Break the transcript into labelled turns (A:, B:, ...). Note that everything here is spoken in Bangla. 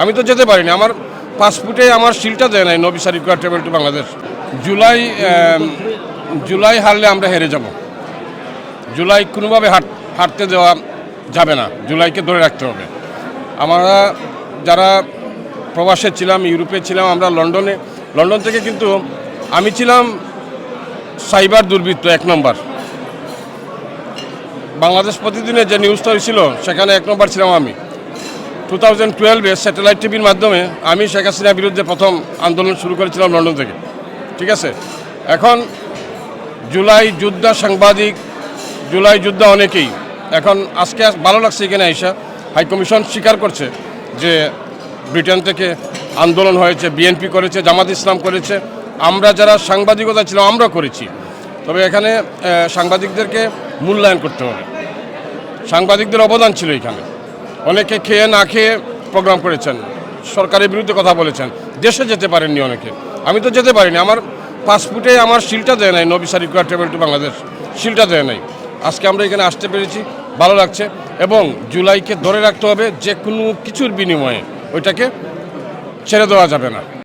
A: আমি তো যেতে পারিনি। আমার পাসপোর্টে আমার শিলটা দেয় নাই নবী সারিফ ট্রাভেল টু বাংলাদেশ। জুলাই জুলাই হারলে আমরা হেরে যাব। জুলাই কোনোভাবে হাট হাঁটতে দেওয়া যাবে না। জুলাইকে ধরে রাখতে হবে। আমরা যারা প্রবাসে ছিলাম, ইউরোপে ছিলাম, আমরা লন্ডনে, লন্ডন থেকে কিন্তু আমি ছিলাম সাইবার দুর্বৃত্ত এক নম্বর। বাংলাদেশ প্রতিদিনে যে নিউজটা হয়েছিল সেখানে এক নম্বর ছিলাম আমি। টু থাউজেন্ড টুয়েলভে স্যাটেলাইট টিভির মাধ্যমে আমি শেখ হাসিনার বিরুদ্ধে প্রথম আন্দোলন শুরু করেছিলাম লন্ডন থেকে। ঠিক আছে? এখন জুলাই যোদ্ধা সাংবাদিক, জুলাই যোদ্ধা অনেকেই। এখন আজকে ভালো লাগছে এখানে আইসা। হাইকমিশন স্বীকার করছে যে ব্রিটেন থেকে আন্দোলন হয়েছে বিএনপি করেছে, জামাত ইসলাম করেছে। আমরা যারা সাংবাদিকতা ছিল, আমরা করেছি। তবে এখানে সাংবাদিকদেরকে মূল্যায়ন করতে হবে। সাংবাদিকদের অবদান ছিল এখানে। অনেকে খেয়ে না খেয়ে প্রোগ্রাম করেছেন, সরকারের বিরুদ্ধে কথা বলেছেন, দেশে যেতে পারেননি অনেকে। আমি তো যেতে পারিনি, আমার পাসপোর্টে আমার শিলটা দেয় নাই, নবী রিকোয়ার ট্রাভেল টু বাংলাদেশ, শিলটা দেয় নাই। আজকে আমরা এখানে আসতে পেরেছি, ভালো লাগছে এবং জুলাইকে ধরে রাখতে হবে যে কোনো কিছুর বিনিময়ে, ওইটাকে ছেড়ে দেওয়া যাবে না।